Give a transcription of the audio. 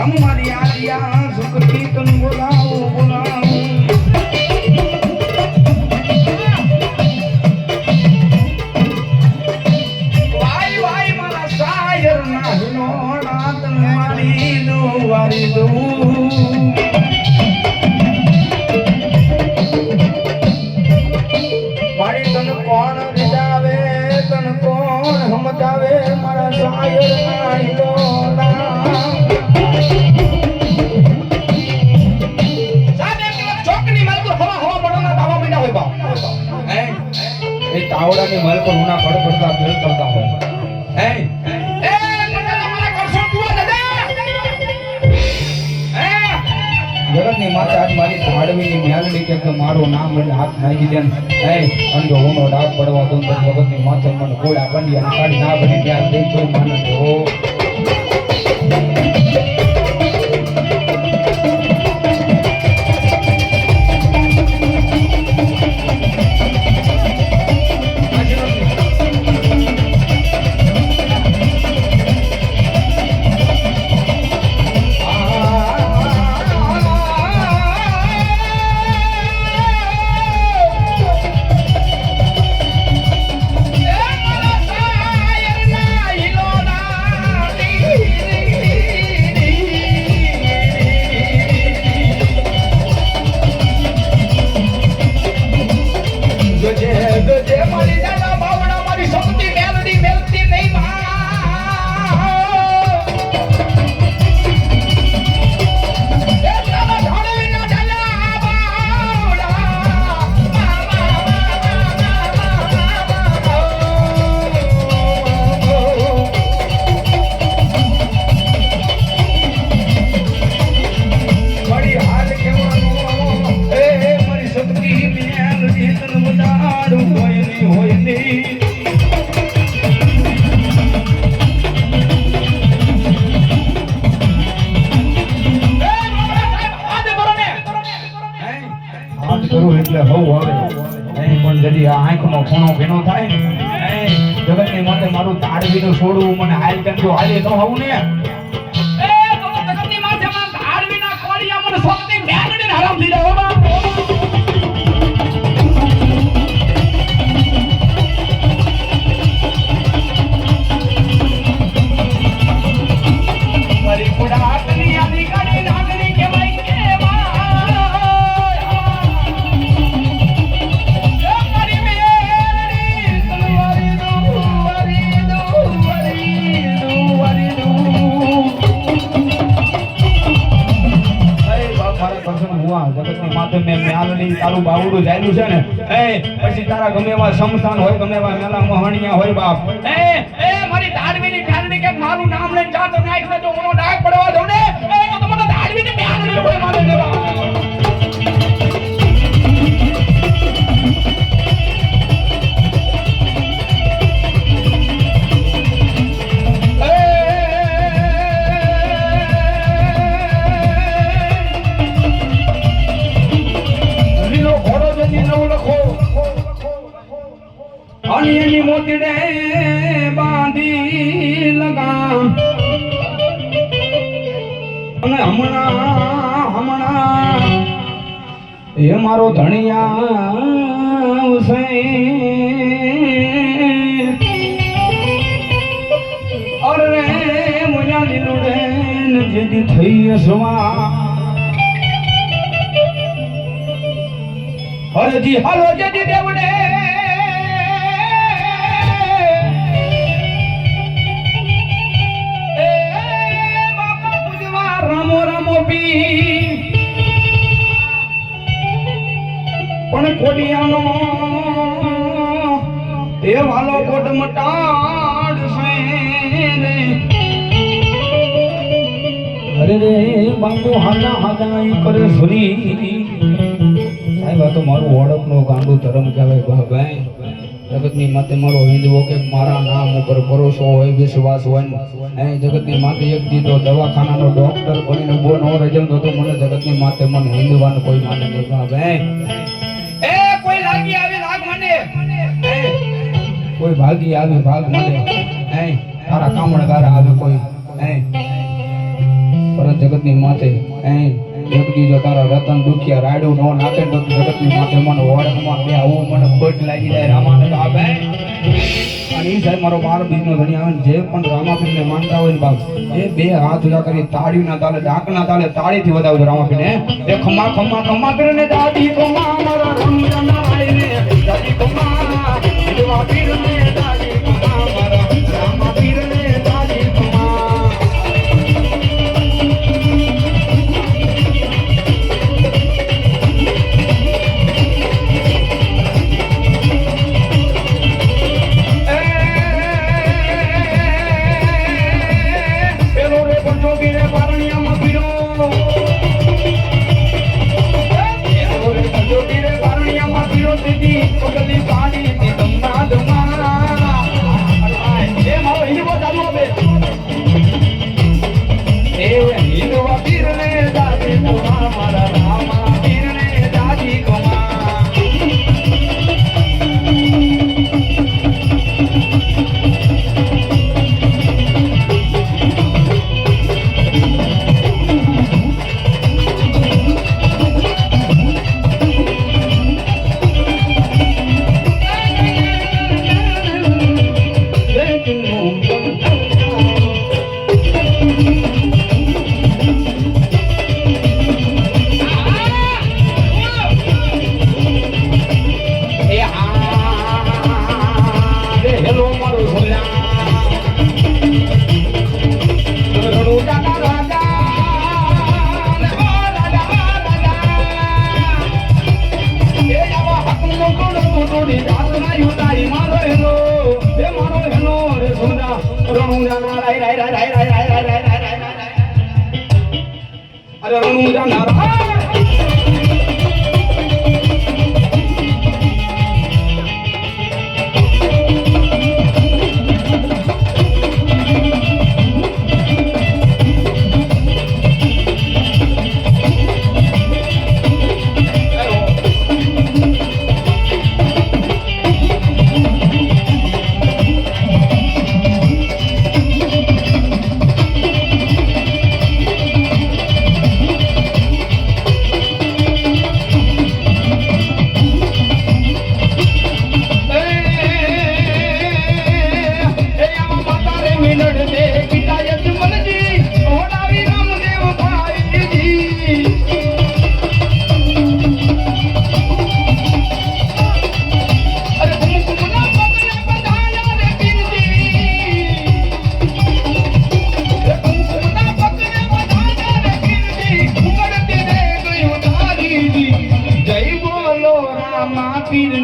મારી આલિયા સુકતી તન બોલાવું બોલાવું વાય વાય મારા સાયર ના હિલોડા તન મારી દો વારી કોણ હમજાવે મારા શાયર ના હિલોડા તાવડાની મલ પર ઉના પડ પડતા બેલ કરતા હોય. હે? એ જગતની માતા આજ મારી ધાડવીની મ્યાલડી કે તો મારું નામ લઈને હાથ નાખી દે હે? અંજો ઊનો ડાક પડવા દો તો જગતની માતા મને ગોળા કંડિયા ને કાઢી ના બની ત્યાં દેખો મને માને કરું એટલે હવ આવે. નહીં, પણ જદી આ આંખનો ખૂણો ભીનો થાય ને જગતની માટે મારું તાળવીનું છોડવું મને હાલ જો હાલે તો હવું ને. તારું બાવડું જાયલું છે ને, એ, પછી તારા ગમે એવા સમસ્થાન હોય, ગમે એવા મેલા મોહણિયા હોય બાપ. એ એ, મારી દાડવીની ઠાડવી કે મારું નામ લઈને જા તો નાખ જો મને ડાક પડવા દઉં ને. એ, તો મને દાડવીની મ્યાલની હોય મારે અને એની મોતીડે બાંધી લગામ અને હમણાં હમણાં એ મારો ધણિયા આવશે અરે, મુજા લીલુડે ને જેદી થઈ હસવા. હરજી હાલો, જેદી દેવડે. એ વાલો કોટ મટાડ રે અરે રે બાપુ હાલા હાલા ઈ કરે સુરી. સાહેબ, આ તો મારું ઓળખનો ગાંડું ધર્મ કહેવાય ભાઈ. જગતની માતે મારો હિન્દુઓ કે મારા નામ ઉપર ભરોસો હોય, વિશ્વાસ હોય એ જગતની માતે એક દીધો દવાખાનાનો ડોક્ટર બનીને બો નો રજમ તો મને જગતની માતે મને હિન્દુવાન કોઈ માને નહીં. ભાઈ. કોઈ ભાગી આવે ભાગ મળે એ તારા કામણગાર આવે કોઈ એ પરત જગત જગતની માથે એ જગદી જો તારા રતન દુખિયા રાયડું નો નાખે તો જગતની માથે મને ઓળખમાં બે આવું મને ખોટ લાગી જાય રામાને તો આપે અને એ સાહેબ મારો બાર બીજનો ધણી આવે જે પણ રામાપીરને માનતા હોય ને બાપ એ બે હાથ ઉજા કરી તાળીના તાલે ડાકના તાલે તાળીથી વધાવજો રામાપીરને એ ખમા ખમા ખમા કરીને દાદી ખમ્મા મારા રંગ નાય રે દાદી ખમ્મા walking in the અરે રણુ रंग જય બોલો રામા પીર